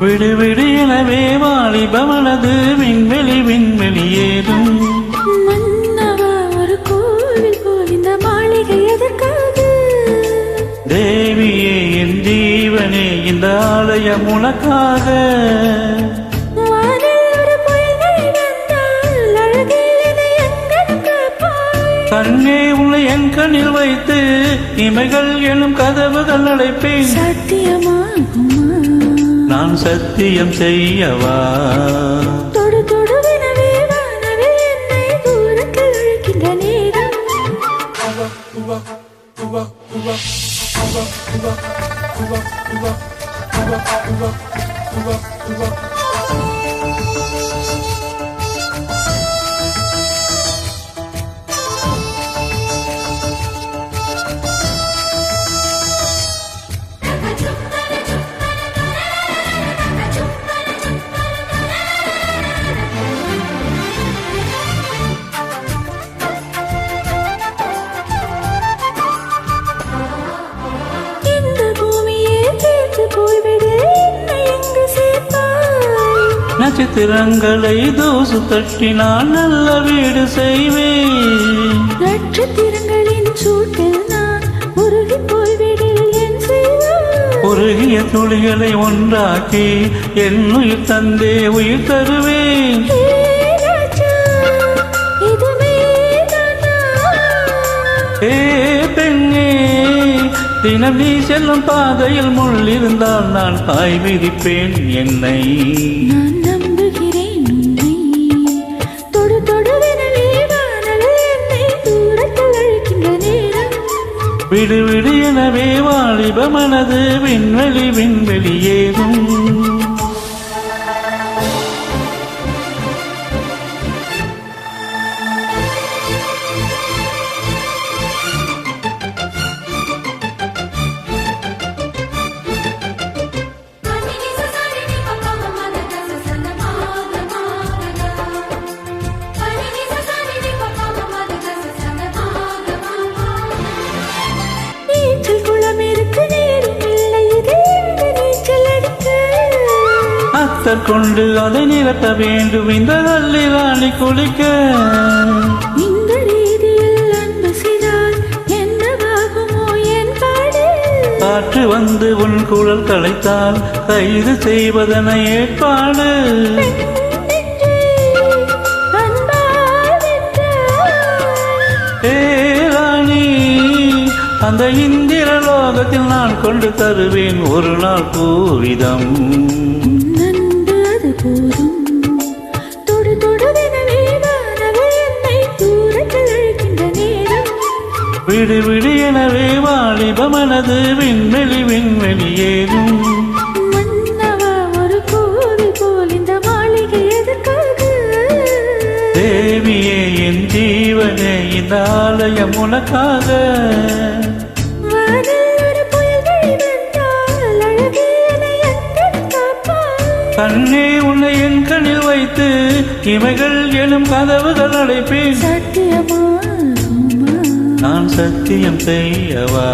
விடு விடு எனவே வாலிபமனது விண்வெளி விண்வெளி ஏதும். தேவியே என் ஜீவனே இந்த ஆலயம் உனக்காக. கண்ணே உன்னை என் கண்ணில் வைத்து இமைகள் எனும் கதவுகள் அடைப்பேன் சத்தியமாகுமா? நாம் சத்தியம் செய்யவா? தொடு தொடுவெனவே வானவில் என்னை தூரத்தில் அழைக்கின்ற நேரம். நட்சத்திரங்களை தூசு தட்டினால் நல்ல வீடு செய்வேன். நட்சத்திரங்களின் சூட்டில் நான் உருகி போய்விடு என் செய்வாய் உருகிய துளிகளை ஒன்றாக்கி என் உயிர் தந்தே உயிர் தருவேன்? ஏ பெண்ணே தினம் நீ செல்லும் பாதையில் முள் இருந்தால் நான் பாய் விதிப்பேன் என்னை. விடுவிடு எனவே வாலிப மனது விண்வெளி விண்வெளி ஏதும். அத்தர் கொண்டு அதை நிரப்ப வேண்டும். இந்த கல்லி ராணி குளிக்க. காற்று வந்து உன் குழல் களைத்தால் கைது செய்வதன ஏற்பாடு. அந்த இந்திர லோகத்தில் நான் கொண்டு தருவேன் ஒரு நாள் அது போதும். தொடு தொடுவெனவே வானவில் என்னை தூரத்தில் அழைக்கின்ற நேரம். விடு விடு எனவே வாலிப மனது விண்வெளி விண்வெளி ஏதும். மன்னவா ஒரு கோவில் போல் இந்த மாளிகை எதற்காக? தேவியே என் ஜீவனே இந்த ஆலயம் உனக்காக. கண்ணே உன்னை என் கண்ணில் வைத்து இமைகள் எனும் கதவுகள் அடைப்பேன் நான் சத்தியம் செய்யவா?